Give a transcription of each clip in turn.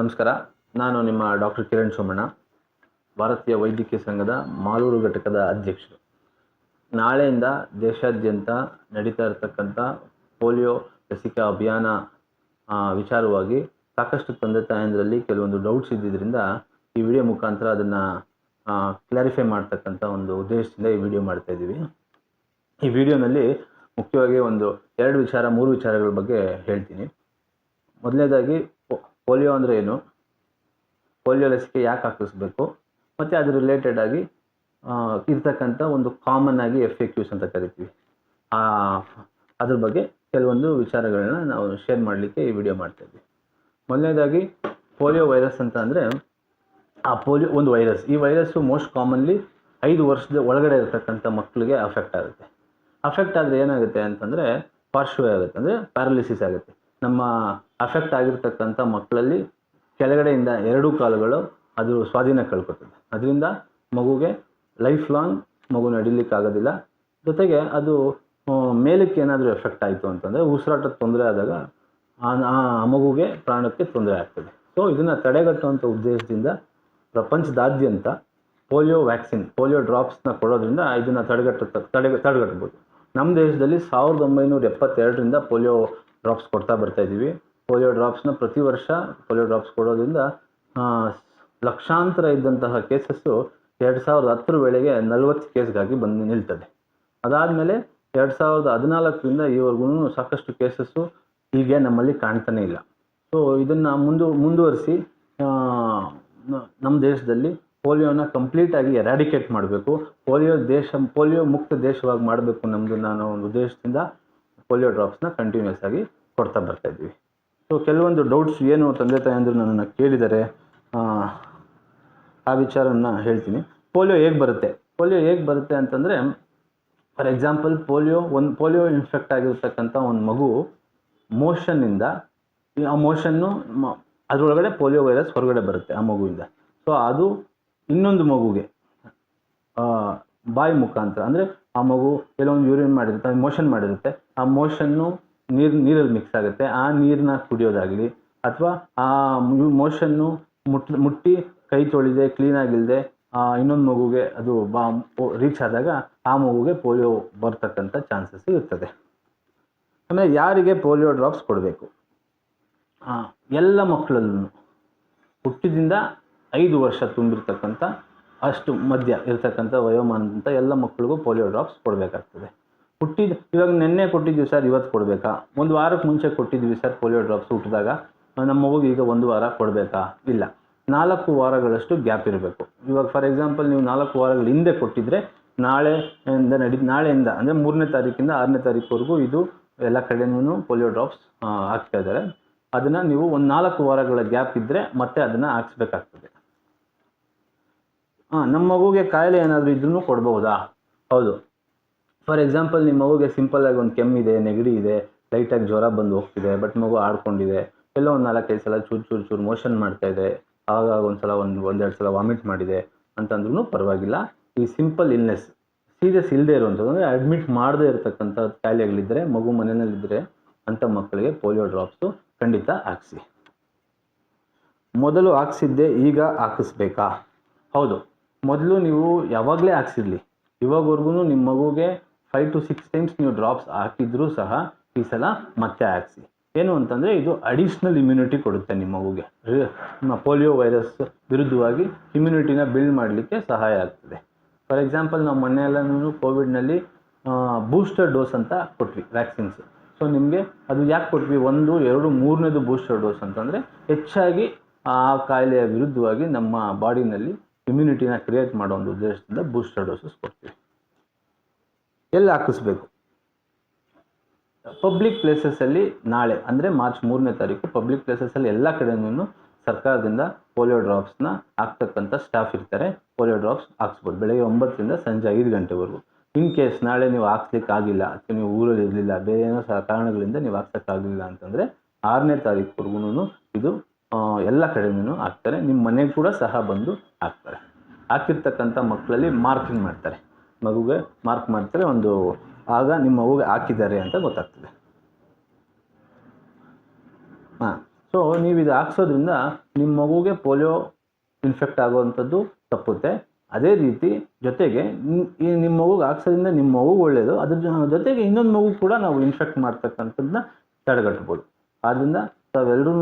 ನಮಸ್ಕಾರ. ನಾನು ನಿಮ್ಮ ಡಾಕ್ಟರ್ ಕಿರಣ್ ಸೋಮಣ್ಣ, ಭಾರತೀಯ ವೈದ್ಯಕೀಯ ಸಂಘದ ಮಾಲೂರು ಘಟಕದ ಅಧ್ಯಕ್ಷರು. ನಾಳೆಯಿಂದ ದೇಶಾದ್ಯಂತ ನಡೀತಾ ಇರತಕ್ಕಂಥ ಪೋಲಿಯೋ ಲಸಿಕಾ ಅಭಿಯಾನ ವಿಚಾರವಾಗಿ ಸಾಕಷ್ಟು ತಂದೆ ತಾಯಂದರಲ್ಲಿ ಕೆಲವೊಂದು ಡೌಟ್ಸ್ ಇದ್ದಿದ್ದರಿಂದ ಈ ವಿಡಿಯೋ ಮುಖಾಂತರ ಅದನ್ನು ಕ್ಲಾರಿಫೈ ಮಾಡ್ತಕ್ಕಂಥ ಒಂದು ಉದ್ದೇಶದಿಂದ ಈ ವಿಡಿಯೋ ಮಾಡ್ತಾ ಇದ್ದೀವಿ. ಈ ವಿಡಿಯೋನಲ್ಲಿ ಮುಖ್ಯವಾಗಿ ಒಂದು ಎರಡು ವಿಚಾರ, ಮೂರು ವಿಚಾರಗಳ ಬಗ್ಗೆ ಹೇಳ್ತೀನಿ. ಮೊದಲನೇದಾಗಿ ಪೋಲಿಯೋ ಅಂದರೆ ಏನು? ಪೋಲಿಯೋ ಲಸಿಕೆ ಯಾಕೆ ಹಾಕಿಸ್ಬೇಕು? ಮತ್ತು ಅದ್ರ ರಿಲೇಟೆಡ್ ಆಗಿ ಇರ್ತಕ್ಕಂಥ ಒಂದು ಕಾಮನ್ ಆಗಿ ಎಫ್ ಎ ಕ್ಯೂಸ್ ಅಂತ ಕರಿತೀವಿ. ಅದ್ರ ಬಗ್ಗೆ ಕೆಲವೊಂದು ವಿಚಾರಗಳನ್ನ ನಾವು ಶೇರ್ ಮಾಡಲಿಕ್ಕೆ ಈ ವಿಡಿಯೋ ಮಾಡ್ತಾ ಇದ್ವಿ. ಮೊದಲನೇದಾಗಿ, ಪೋಲಿಯೋ ವೈರಸ್ ಅಂತ ಅಂದರೆ, ಆ ಪೋಲಿಯೋ, ಒಂದು ವೈರಸ್ ಈ ವೈರಸ್ಸು ಮೋಸ್ಟ್ ಕಾಮನ್ಲಿ ಐದು ವರ್ಷದ ಒಳಗಡೆ ಇರತಕ್ಕಂಥ ಮಕ್ಕಳಿಗೆ ಅಫೆಕ್ಟ್ ಆಗುತ್ತೆ. ಅಫೆಕ್ಟ್ ಆದರೆ ಏನಾಗುತ್ತೆ ಅಂತಂದರೆ ಪಾರ್ಶ್ವ ಆಗುತ್ತೆ. ಅಂದರೆ ಪ್ಯಾರಾಲಿಸಿಸ್ ಆಗುತ್ತೆ. ನಮ್ಮ ಅಫೆಕ್ಟ್ ಆಗಿರ್ತಕ್ಕಂಥ ಮಕ್ಕಳಲ್ಲಿ ಕೆಳಗಡೆಯಿಂದ ಎರಡೂ ಕಾಲುಗಳು ಅದು ಸ್ವಾಧೀನ ಕಳ್ಕೊತದೆ. ಅದರಿಂದ ಮಗುಗೆ ಲೈಫ್ ಲಾಂಗ್ ಮಗು ನಡಿಲಿಕ್ಕಾಗೋದಿಲ್ಲ. ಜೊತೆಗೆ ಅದು ಮೇಲಕ್ಕೆ ಏನಾದರೂ ಎಫೆಕ್ಟ್ ಆಯಿತು ಅಂತಂದರೆ ಉಸಿರಾಟದ ತೊಂದರೆ ಆದಾಗ ಆ ಮಗುಗೆ ಪ್ರಾಣಕ್ಕೆ ತೊಂದರೆ ಆಗ್ತದೆ. ಸೊ ಇದನ್ನು ತಡೆಗಟ್ಟುವಂಥ ಉದ್ದೇಶದಿಂದ ಪ್ರಪಂಚದಾದ್ಯಂತ ಪೋಲಿಯೋ ವ್ಯಾಕ್ಸಿನ್, ಪೋಲಿಯೋ ಡ್ರಾಪ್ಸ್ನ ಕೊಡೋದ್ರಿಂದ ಇದನ್ನು ತಡೆಗಟ್ಟ ತಡೆ, ತಡೆಗಟ್ಬೋದು. ನಮ್ಮ ದೇಶದಲ್ಲಿ ಸಾವಿರದ ಒಂಬೈನೂರ ಎಪ್ಪತ್ತೆರಡರಿಂದ ಪೋಲಿಯೋ ಡ್ರಾಪ್ಸ್ ಕೊಡ್ತಾ ಬರ್ತಾ ಇದ್ದೀವಿ. ಪೋಲಿಯೋ ಡ್ರಾಪ್ಸ್ನ ಪ್ರತಿ ವರ್ಷ ಪೋಲಿಯೋ ಡ್ರಾಪ್ಸ್ ಕೊಡೋದ್ರಿಂದ ಲಕ್ಷಾಂತರ ಇದ್ದಂತಹ ಕೇಸಸ್ಸು ಎರಡು ಸಾವಿರದ ಹತ್ತರ ವೇಳೆಗೆ ನಲವತ್ತು ಕೇಸ್ಗಾಗಿ ಬಂದು ನಿಲ್ತದೆ. ಅದಾದಮೇಲೆ ಎರಡು ಸಾವಿರದ ಹದಿನಾಲ್ಕರಿಂದ ಈವರೆಗೂ ಸಾಕಷ್ಟು ಕೇಸಸ್ಸು ಹೀಗೆ ನಮ್ಮಲ್ಲಿ ಕಾಣ್ತಾನೇ ಇಲ್ಲ. ಸೊ ಇದನ್ನು ಮುಂದು, ಮುಂದುವರಿಸಿ ನಮ್ಮ ದೇಶದಲ್ಲಿ ಪೋಲಿಯೋನ ಕಂಪ್ಲೀಟಾಗಿ ಎರಾಡಿಕೇಟ್ ಮಾಡಬೇಕು. ಪೋಲಿಯೋ ದೇಶ, ಪೋಲಿಯೋ ಮುಕ್ತ ದೇಶವಾಗಿ ಮಾಡಬೇಕು ನಮ್ಮದು ನಾನು ಒಂದು ಉದ್ದೇಶದಿಂದ ಪೋಲಿಯೋ ಡ್ರಾಪ್ಸ್ನ ಕಂಟಿನ್ಯೂಸ್ ಆಗಿ ಕೊಡ್ತಾ ಬರ್ತಾ ಇದ್ವಿ ಸೊ ಕೆಲವೊಂದು ಡೌಟ್ಸ್ ಏನು ತಂದೆ ತಾಯಂದರು ನನ್ನನ್ನು ಕೇಳಿದರೆ ಆ, ವಿಚಾರನ ಹೇಳ್ತೀನಿ. ಪೋಲಿಯೋ ಹೇಗೆ ಬರುತ್ತೆ? ಪೋಲಿಯೋ ಹೇಗೆ ಬರುತ್ತೆ ಅಂತಂದರೆ ಫಾರ್ ಎಕ್ಸಾಂಪಲ್ ಪೋಲಿಯೋ ಒಂದು ಪೋಲಿಯೋ ಇನ್ಫೆಕ್ಟ್ ಆಗಿರ್ತಕ್ಕಂಥ ಒಂದು ಮಗು ಮೋಷನ್ನಿಂದ ಆ ಮೋಷನ್ನು ಅದರೊಳಗಡೆ ಪೋಲಿಯೋ ವೈರಸ್ ಹೊರಗಡೆ ಬರುತ್ತೆ ಆ ಮಗುವಿಂದ. ಸೊ ಅದು ಇನ್ನೊಂದು ಮಗುಗೆ ಬಾಯಿ ಮುಖಾಂತರ ಅಂದರೆ ಆ ಮಗು ಕೆಲವೊಂದು ಯೂರಿನ್ ಮಾಡಿರುತ್ತೆ ಮೋಷನ್ ಮಾಡಿರುತ್ತೆ. ಆ ಮೋಷನ್ನು ನೀರು, ನೀರಲ್ಲಿ ಮಿಕ್ಸ್ ಆಗುತ್ತೆ. ಆ ನೀರನ್ನ ಕುಡಿಯೋದಾಗಲಿ ಅಥವಾ ಆ ಮೋಷನ್ನು ಮುಟ್, ಮುಟ್ಟಿ ಕೈ ತೊಳಿದೆ ಕ್ಲೀನಾಗಿಲ್ಲದೆ ಇನ್ನೊಂದು ಮಗುಗೆ ಅದು ಬಾ ರೀಚ್ ಆದಾಗ ಆ ಮಗುಗೆ ಪೋಲಿಯೋ ಬರ್ತಕ್ಕಂಥ ಚಾನ್ಸಸ್ ಇರ್ತದೆ. ಆಮೇಲೆ ಯಾರಿಗೆ ಪೋಲಿಯೋ ಡ್ರಾಪ್ಸ್ ಕೊಡಬೇಕು? ಎಲ್ಲ ಮಕ್ಕಳಲ್ಲೂ ಹುಟ್ಟಿದಿಂದ ಐದು ವರ್ಷ ತುಂಬಿರ್ತಕ್ಕಂಥ ಅಷ್ಟು ಮಧ್ಯ ಇರ್ತಕ್ಕಂಥ ವಯೋಮಾನದಂಥ ಎಲ್ಲ ಮಕ್ಕಳಿಗೂ ಪೋಲಿಯೋ ಡ್ರಾಪ್ಸ್ ಕೊಡಬೇಕಾಗ್ತದೆ. ಹುಟ್ಟಿದ ಇವಾಗ ನಿನ್ನೆ ಕೊಟ್ಟಿದ್ವಿ ಸರ್, ಇವತ್ತು ಕೊಡಬೇಕಾ? ಒಂದು ವಾರಕ್ಕೆ ಮುಂಚೆ ಕೊಟ್ಟಿದ್ವಿ ಸರ್, ಪೋಲಿಯೋ ಡ್ರಾಪ್ಸ್ ಹುಟ್ಟಿದಾಗ. ನಮ್ಮ ಮಗುಗೆ ಈಗ ಒಂದು ವಾರ ಕೊಡಬೇಕಾ? ಇಲ್ಲ. ನಾಲ್ಕು ವಾರಗಳಷ್ಟು ಗ್ಯಾಪ್ ಇರಬೇಕು. ಇವಾಗ ಫಾರ್ ಎಕ್ಸಾಂಪಲ್ ನೀವು ನಾಲ್ಕು ವಾರಗಳ ಹಿಂದೆ ಕೊಟ್ಟಿದ್ರೆ ನಾಳೆಯಿಂದ ನಡಿ, ನಾಳೆಯಿಂದ, ಅಂದರೆ ಮೂರನೇ ತಾರೀಕಿಂದ ಆರನೇ ತಾರೀಕುವರೆಗೂ ಇದು ಎಲ್ಲ ಕಡೆನೂ ಪೋಲಿಯೋ ಡ್ರಾಪ್ಸ್ ಹಾಕ್ತಾ ಇದ್ದಾರೆ. ಅದನ್ನು ನೀವು ಒಂದು ನಾಲ್ಕು ವಾರಗಳ ಗ್ಯಾಪ್ ಇದ್ದರೆ ಮತ್ತೆ ಅದನ್ನು ಹಾಕ್ಸ್ಬೇಕಾಗ್ತದೆ. ಹಾಂ ನಮ್ಮ ಮಗುಗೆ ಕಾಯಿಲೆ ಏನಾದರೂ ಇದ್ರೂ ಕೊಡ್ಬೋದಾ ಹೌದು. ಫಾರ್ ಎಕ್ಸಾಂಪಲ್ ನಿಮ್ಮ ಮಗುಗೆ ಸಿಂಪಲ್ ಆಗಿ ಒಂದು ಕೆಮ್ಮಿದೆ ನೆಗಡಿ ಇದೆ ಲೈಟಾಗಿ ಜ್ವರ ಬಂದು ಹೋಗ್ತಿದೆ ಬಟ್ ಮಗು ಆಡ್ಕೊಂಡಿದೆ, ಎಲ್ಲೋ ಒಂದು ನಾಲ್ಕೈದು ಸಲ ಚೂರು ಚೂರು ಚೂರು ಮೋಷನ್ ಮಾಡ್ತಾ ಇದೆ, ಆಗಾಗ ಒಂದು ಸಲ ಒಂದು ಒಂದೆರಡು ಸಲ ವಾಮಿಟ್ ಮಾಡಿದೆ ಅಂತಂದ್ರೂ ಪರವಾಗಿಲ್ಲ. ಈ ಸಿಂಪಲ್ ಇಲ್ನೆಸ್ ಸೀರಿಯಸ್ ಇಲ್ಲದೆ ಇರುವಂಥದ್ದು ಅಂದರೆ ಅಡ್ಮಿಟ್ ಮಾಡದೇ ಇರತಕ್ಕಂಥ ಖಾಯಿಲೆಗಳಿದ್ದರೆ ಮಗು ಮನೆಯಲ್ಲಿದ್ದರೆ ಅಂಥ ಮಕ್ಕಳಿಗೆ ಪೋಲಿಯೋ ಡ್ರಾಪ್ಸು ಖಂಡಿತ ಹಾಕ್ಸಿ. ಮೊದಲು ಹಾಕ್ಸಿದ್ದೆ ಈಗ ಹಾಕಿಸ್ಬೇಕಾ? ಹೌದು. ಮೊದಲು ನೀವು ಯಾವಾಗಲೇ ಹಾಕ್ಸಿರ್ಲಿ. ಇವಾಗವರೆಗೂ ನಿಮ್ಮ ಮಗುಗೆ ಫೈವ್ ಟು ಸಿಕ್ಸ್ ಟೈಮ್ಸ್ ನೀವು ಡ್ರಾಪ್ಸ್ ಹಾಕಿದ್ರೂ ಸಹ ಈ ಸಲ ಮತ್ತೆ ಹಾಕ್ಸಿ. ಏನು ಅಂತಂದರೆ ಇದು ಅಡಿಷ್ನಲ್ ಇಮ್ಯುನಿಟಿ ಕೊಡುತ್ತೆ ನಿಮ್ಮ ಮಗುಗೆ. ನಿಮ್ಮ ಪೋಲಿಯೋ ವೈರಸ್ ವಿರುದ್ಧವಾಗಿ ಇಮ್ಯುನಿಟಿನ ಬಿಲ್ಡ್ ಮಾಡಲಿಕ್ಕೆ ಸಹಾಯ ಆಗ್ತದೆ. ಫಾರ್ ಎಕ್ಸಾಂಪಲ್ ನಾವು ಮೊನ್ನೆ ಎಲ್ಲನೂ ಕೋವಿಡ್ನಲ್ಲಿ ಬೂಸ್ಟರ್ ಡೋಸ್ ಅಂತ ಕೊಟ್ವಿ ವ್ಯಾಕ್ಸಿನ್ಸ್ ಸೊ ನಿಮಗೆ ಅದು ಯಾಕೆ ಕೊಟ್ವಿ? ಒಂದು, ಎರಡು, ಮೂರನೇದು ಬೂಸ್ಟರ್ ಡೋಸ್ ಅಂತಂದರೆ ಹೆಚ್ಚಾಗಿ ಆ ಕಾಯಿಲೆಯ ವಿರುದ್ಧವಾಗಿ ನಮ್ಮ ಬಾಡಿನಲ್ಲಿ ಇಮ್ಯುನಿಟಿನ ಕ್ರಿಯೇಟ್ ಮಾಡೋ ಒಂದು ಉದ್ದೇಶದಿಂದ ಬೂಸ್ಟರ್ ಡೋಸಸ್ ಕೊಡ್ತೀವಿ ಎಲ್ಲಿ ಹಾಕಿಸ್ಬೇಕು? ಪಬ್ಲಿಕ್ ಪ್ಲೇಸಸ್ಸಲ್ಲಿ ನಾಳೆ, ಅಂದರೆ ಮಾರ್ಚ್ ಮೂರನೇ ತಾರೀಕು ಪಬ್ಲಿಕ್ ಪ್ಲೇಸಸ್ಸಲ್ಲಿ ಎಲ್ಲ ಕಡೆನೂ ಸರ್ಕಾರದಿಂದ ಪೋಲಿಯೋ ಡ್ರಾಪ್ಸ್ನ ಹಾಕ್ತಕ್ಕಂಥ ಸ್ಟಾಫ್ ಇರ್ತಾರೆ. ಪೋಲಿಯೋ ಡ್ರಾಪ್ಸ್ ಹಾಕ್ಸ್ಬೋದು. ಬೆಳಗ್ಗೆ ಒಂಬತ್ತರಿಂದ ಸಂಜೆ ಐದು ಗಂಟೆವರೆಗೂ. ಇನ್ ಕೇಸ್ ನಾಳೆ ನೀವು ಹಾಕ್ಸ್ಲಿಕ್ಕೆ ಆಗಿಲ್ಲ, ಅಥವಾ ನೀವು ಊರಲ್ಲಿ ಇರಲಿಲ್ಲ, ಬೇರೆ ಏನೋ ಕಾರಣಗಳಿಂದ ನೀವು ಹಾಕ್ಸೋಕ್ಕಾಗಲಿಲ್ಲ ಅಂತಂದರೆ ಆರನೇ ತಾರೀಕುವರೆಗೂ ಇದು ಎಲ್ಲ ಕಡೆನೂ ಹಾಕ್ತಾರೆ. ನಿಮ್ಮ ಮನೆಗೆ ಕೂಡ ಸಹ ಬಂದು ಹಾಕ್ತಾರೆ. ಹಾಕಿರ್ತಕ್ಕಂಥ ಮಕ್ಕಳಲ್ಲಿ ಮಾರ್ಕಿಂಗ್ ಮಾಡ್ತಾರೆ. ಮಗುಗೆ ಮಾರ್ಕ್ ಮಾಡ್ತಾರೆ, ಒಂದು ಆಗ ನಿಮ್ಮ ಮಗುಗೆ ಹಾಕಿದ್ದಾರೆ ಅಂತ ಗೊತ್ತಾಗ್ತದೆ. ಹಾಂ ಸೊ ನೀವು ಇದು ಹಾಕ್ಸೋದ್ರಿಂದ ನಿಮ್ಮ ಮಗುಗೆ ಪೋಲಿಯೋ ಇನ್ಫೆಕ್ಟ್ ಆಗುವಂಥದ್ದು ತಪ್ಪುತ್ತೆ. ಅದೇ ರೀತಿ ಜೊತೆಗೆ ಈ ನಿಮ್ಮ ಮಗುಗೆ ಹಾಕ್ಸೋದ್ರಿಂದ ನಿಮ್ಮ ಮಗು ಒಳ್ಳೆಯದು ಅದ್ರ ಜೊತೆಗೆ ಇನ್ನೊಂದು ಮಗು ಕೂಡ ನಾವು ಇನ್ಫೆಕ್ಟ್ ಮಾಡ್ತಕ್ಕಂಥದ್ದನ್ನ ತಡೆಗಟ್ಬೋದು. ಆದ್ದರಿಂದ ತಾವೆಲ್ಲರೂ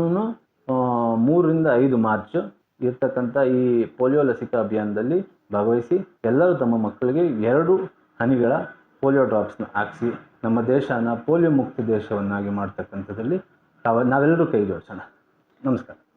ಮೂರರಿಂದ ಐದು ಮಾರ್ಚ್ ಇರ್ತಕ್ಕಂಥ ಈ ಪೋಲಿಯೋ ಲಸಿಕಾ ಅಭಿಯಾನದಲ್ಲಿ ಭಾಗವಹಿಸಿ ಎಲ್ಲರೂ ತಮ್ಮ ಮಕ್ಕಳಿಗೆ ಎರಡು ಹನಿಗಳ ಪೋಲಿಯೋ ಡ್ರಾಪ್ಸ್ನ ಹಾಕಿಸಿ ನಮ್ಮ ದೇಶನ ಪೋಲಿಯೋ ಮುಕ್ತ ದೇಶವನ್ನಾಗಿ ಮಾಡ್ತಕ್ಕಂಥದ್ರಲ್ಲಿ ತಾವ ನಾವೆಲ್ಲರೂ ಕೈ ಜೋಡಿಸೋಣ. ನಮಸ್ಕಾರ.